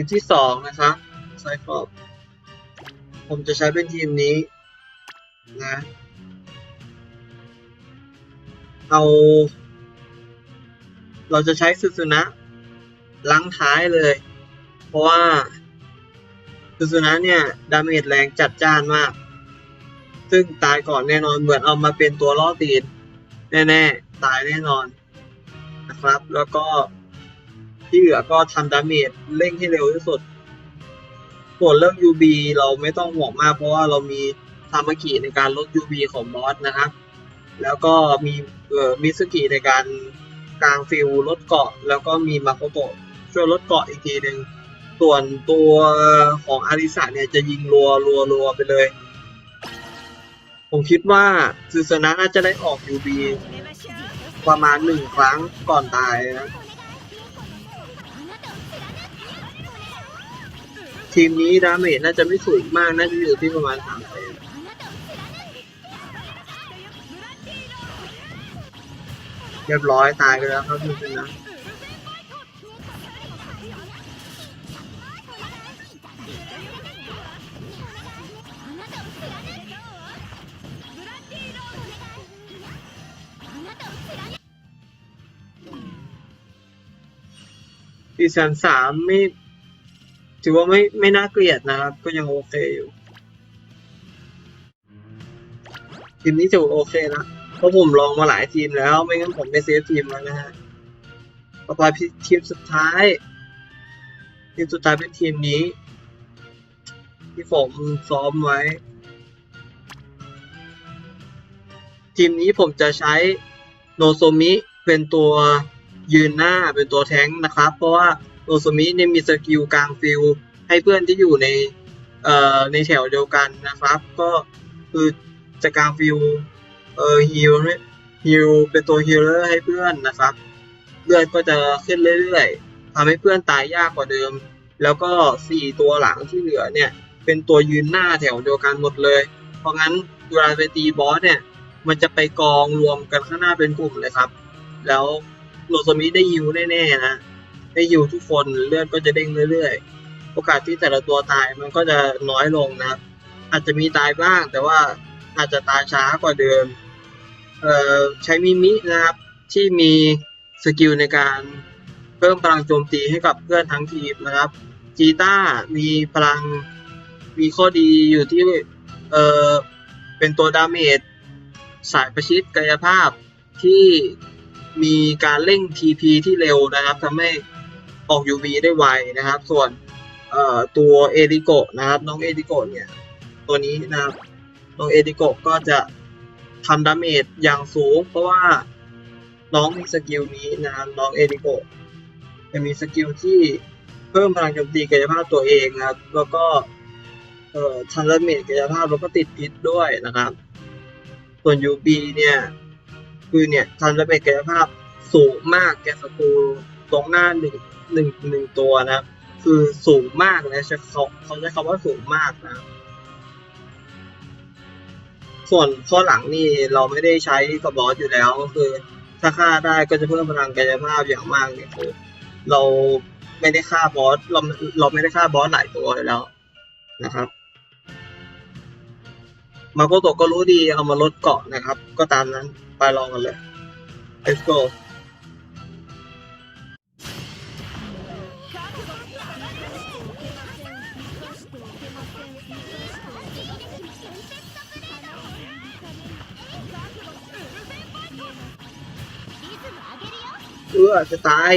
ทีมที่สองนะครับไซฟอบผมจะใช้เป็นทีมนี้นะเอาเราจะใช้ซูซูนะล้างท้ายเลย เพราะว่าซูซูนะเนี่ย ดาเมจแรงจัดจ้านมาก ซึ่งตายก่อนแน่นอนเหมือนเอามาเป็นตัวล่อตีน แน่ ๆ ตายแน่นอนนะครับ แล้วก็ ที่เหลือก็ทำดาเมจเร่งให้เร็วที่สุด ส่วนเรื่อง UB เราไม่ต้องห่วงมากเพราะว่าเรามีทามากิในการลด UB ของบอสนะครับ แล้วก็มีเอ่อมิสกิในการกลางฟิลลดเกาะ แล้วก็มีมาโกโตะช่วยลดเกาะอีกทีหนึ่งส่วนตัวของอาริสะเนี่ยจะยิงรัวรัวรัวไปเลย ผมคิดว่าซูซานะน่าจะได้ออก UB ประมาณหนึ่งครั้งก่อนตายนะ ทีมนี้ดาเมจน่าจะไม่สูงมากน่าจะอยู่ที่ประมาณสามเซนเรียบร้อยตายไปแล้วครับคุณชนะซีซั่นสามไม่ ถือว่าไม่ไม่น่าเกลียดนะครับ ก็ยังโอเคอยู่ทีมนี้ถือโอเคนะเพราะผมลองมาหลายทีมแล้ว ไม่งั้นผมไม่เซฟทีมแล้วนะฮะต่อไปทีมสุดท้าย ทีมสุดท้ายเป็นทีมนี้ ที่ผมซ้อมไว้ ทีมนี้ผมจะใช้โนโซมิเป็นตัวยืนหน้าเป็นตัวแท้งนะครับ เพราะว่า โนโซมิเนี่ยมีสกิลกลางฟิลให้เพื่อนที่อยู่ในเอ่อในแถวเดียวกันนะครับ ก็คือจะกลางฟิลเอ่อฮิลฮิลเป็นตัวฮิลเลอร์ให้เพื่อนนะครับ เลือดก็จะขึ้นเรื่อยๆทำให้เพื่อนตายยากกว่าเดิม แล้วก็สี่ตัวหลังที่เหลือเนี่ยเป็นตัวยืนหน้าแถวเดียวกันหมดเลย เพราะงั้นเวลาไปตีบอสเนี่ยมันจะไปกองรวมกันข้างหน้าเป็นกลุ่มเลยครับ แล้วโนโซมิได้ยิวแน่ๆนะ ได้ยิวทุกคนเลือดก็จะเด้งเรื่อยๆ โอกาสที่แต่ละตัวตายมันก็จะน้อยลงนะครับ อาจจะมีตายบ้าง แต่ว่าอาจจะตายช้ากว่าเดิม เอ่อใช้มิมินะครับที่มีสกิลในการเพิ่มพลังโจมตีให้กับเพื่อนทั้งทีมนะครับจีต้ามีพลังมีข้อดีอยู่ที่เอ่อเป็นตัวดาเมจสายประชิดกายภาพที่มีการเร่ง TP ที่เร็วนะครับทำให้ ออก UV ได้ไวนะครับ ส่วนตัวเอริโกะนะครับน้องเอริโกะเนี่ยตัวนี้นะครับน้องเอริโกะก็จะทำดาเมจอย่างสูง เพราะว่าน้องมีสกิลนี้นะครับน้องเอริโกะจะมีสกิลที่เพิ่มพลังโจมตีกายภาพตัวเองนะครับ แล้วก็เอ่อทำดาเมจกายภาพแล้วก็ติดพิษด้วยนะครับ ส่วน UB เนี่ยคือเนี่ยทำดาเมจกายภาพสูงมากแกสกู ตรงหน้าหนึ่งหนึ่งหนึ่งตัวนะครับ คือสูงมากนะใช้เขาเขาใช้คำว่าสูงมากนะครับส่วนข้อหลังนี่เราไม่ได้ใช้กับอสอยู่แล้วก็คือ ถ้าฆ่าได้ก็จะเพิ่มพลังกายภาพอย่างมากเนี่ยคือเราไม่ได้ฆ่าบอสเราเราไม่ได้ฆ่าบอสหลายตัวอยู่แล้วนะครับมาโกโตะก็รู้ดีเอามาลดเกาะนะครับ ก็ตามนั้นไปลองกันเลย let's go เออจะตาย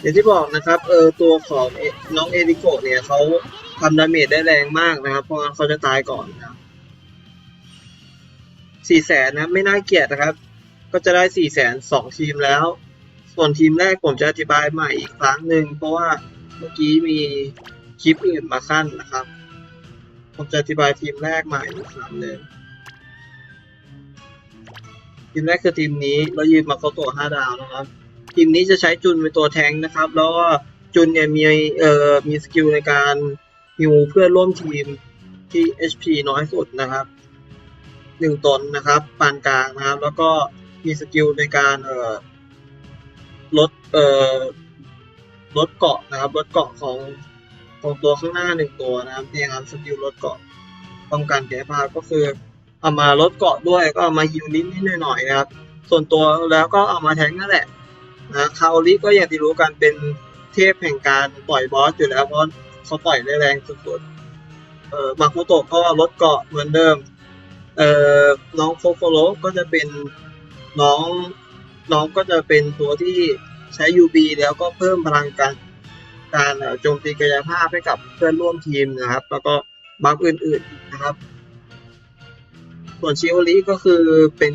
อย่างที่บอกนะครับเออตัวของอน้องเอริโกเนี่ยเขาทำดาเมจได้แรงมากนะครับ เพราะงั้นเขาจะตายก่อนนะสี่แสนนะไม่น่าเกลียดนะครับ ก็จะได้สี่แสนสองทีมแล้ว ส่วนทีมแรกผมจะอธิบายใหม่อีกครั้งหนึ่งเพราะว่าเมื่อกี้มีคลิปอื่นมาขั้นนะครับ ผมจะอธิบายทีมแรกใหม่อีกครั้งหนึ่งทีมแรกคือทีมนี้เรายืนมาเขาตัวห้าดาวนะครับ ทีมนี้จะใช้จุนเป็นตัวแทงนะครับ แล้วก็จุนเนี่ยมีเอ่อมีสกิลในการฮิวเพื่อร่วมทีมที่ HP น้อยสุดนะครับหนึ่งตนนะครับปานกลางนะครับ แล้วก็มีสกิลในการเอ่อ ลดเอ่อลดเกาะนะครับลดเกาะของของตัวข้างหน้าหนึ่งตัวนะครับนี่ครับสกิลลดเกาะป้องกันแก้ภาพก็คือเอามาลดเกาะด้วยก็เอามาฮิวนิดนิดหน่อยๆนะครับ ส่วนตัวแล้วก็เอามาแทงนั่นแหละนะคาโอริก็อย่างที่รู้กันเป็นเทพแห่งการต่อยบอสอยู่แล้วเพราะเขาต่อยได้แรงสุดๆเอ่อมาโคโตะก็ลดเกาะเหมือนเดิมเอ่อน้องโฟโฟโรก็จะเป็นน้อง น้องก็จะเป็นตัวที่ใช้ UB แล้วก็เพิ่มพลังการการโจมตีกายภาพให้กับเพื่อนร่วมทีมนะครับ แล้วก็บัฟอื่นๆนะครับ ส่วนชิโอริก็คือเป็น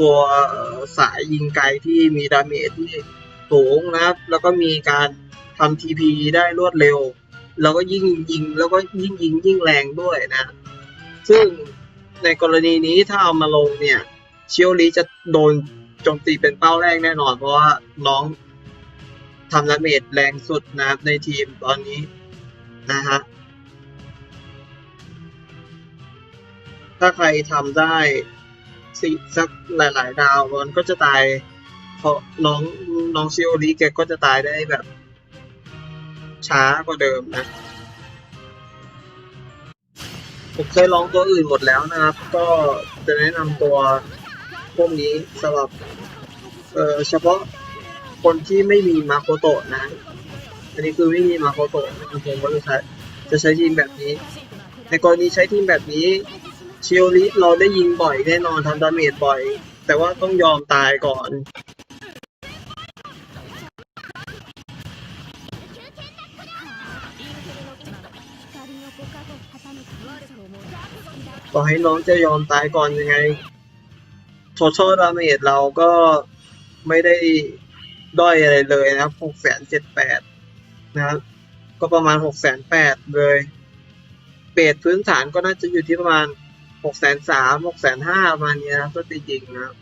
ตัวสายยิงไกลที่มีดาเมจที่สูงนะครับ แล้วก็มีการทำทีพีได้รวดเร็ว แล้วก็ยิ่งยิงแล้วก็ยิ่งยิงยิ่งแรงด้วยนะ ซึ่งในกรณีนี้ถ้าเอามาลงเนี่ยชิโอริจะโดน โจมตีเป็นเป้าแรกแน่นอน เพราะว่าน้องทำดาเมจแรงสุดนะครับในทีมตอนนี้นะฮะถ้าใครทำได้สิสักหลาย ๆ ดาวมันก็จะตายเพราะน้องน้องซิโอริแกก็จะตายได้แบบ ช้ากว่าเดิมนะ ผมเคยลองตัวอื่นหมดแล้วนะครับ ก็จะแนะนำตัว วกนี้สำหรับเอ่อเฉพาะคนที่ไม่มีมาโคโตะนะ อันนี้คือไม่มีมาโคโตะผมก็จะใช้จะใช้ทีมแบบนี้ ในกรณีใช้ทีมแบบนี้เชิโอริเราได้ยิงบ่อยแน่นอนทำดาเมจบ่อย แต่ว่าต้องยอมตายก่อนต่อให้น้องจะยอมตายก่อนยังไง total damage เราก็ไม่ได้ด้อยอะไรเลยนะครับหกแสนเจ็ดแปดนะครับก็ประมาณหกแสนแปดเลยเบสพื้นฐานก็น่าจะอยู่ที่ประมาณหกแสนสามหกแสนห้าประมาณนี้นะครับก็จริงนะครับ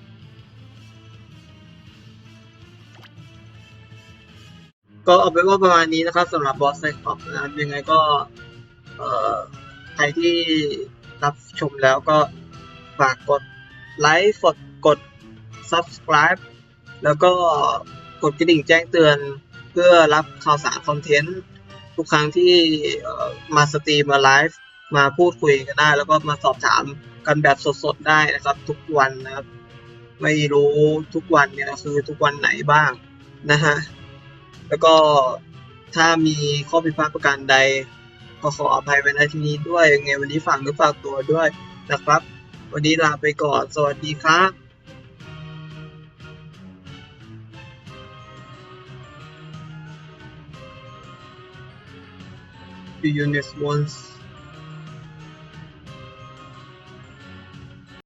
ก็เอาเป็นว่าประมาณนี้นะครับสำหรับบอสไซคอปนะครับยังไงก็เอ่อใครที่รับชมแล้วก็ฝากกดไลค์กด กด subscribe แล้วก็กดกระดิ่งแจ้งเตือน เพื่อรับข่าวสารคอนเทนต์ ทุกครั้งที่มาสตรีมมาไลฟ์มาพูดคุยกันได้ แล้วก็มาสอบถามกันแบบสดๆได้นะครับ ทุกวันนะครับ ไม่รู้ทุกวันเนี่ยคือทุกวันไหนบ้างนะฮะแล้วก็ถ้ามีข้อผิดพลาดประการใด ก็ขออภัยไว้ในที่นี้ด้วยยังไงวันนี้ฝากเนื้อฝากตัวด้วยนะครับ วันนี้ลาไปก่อน สวัสดีครับ to units once.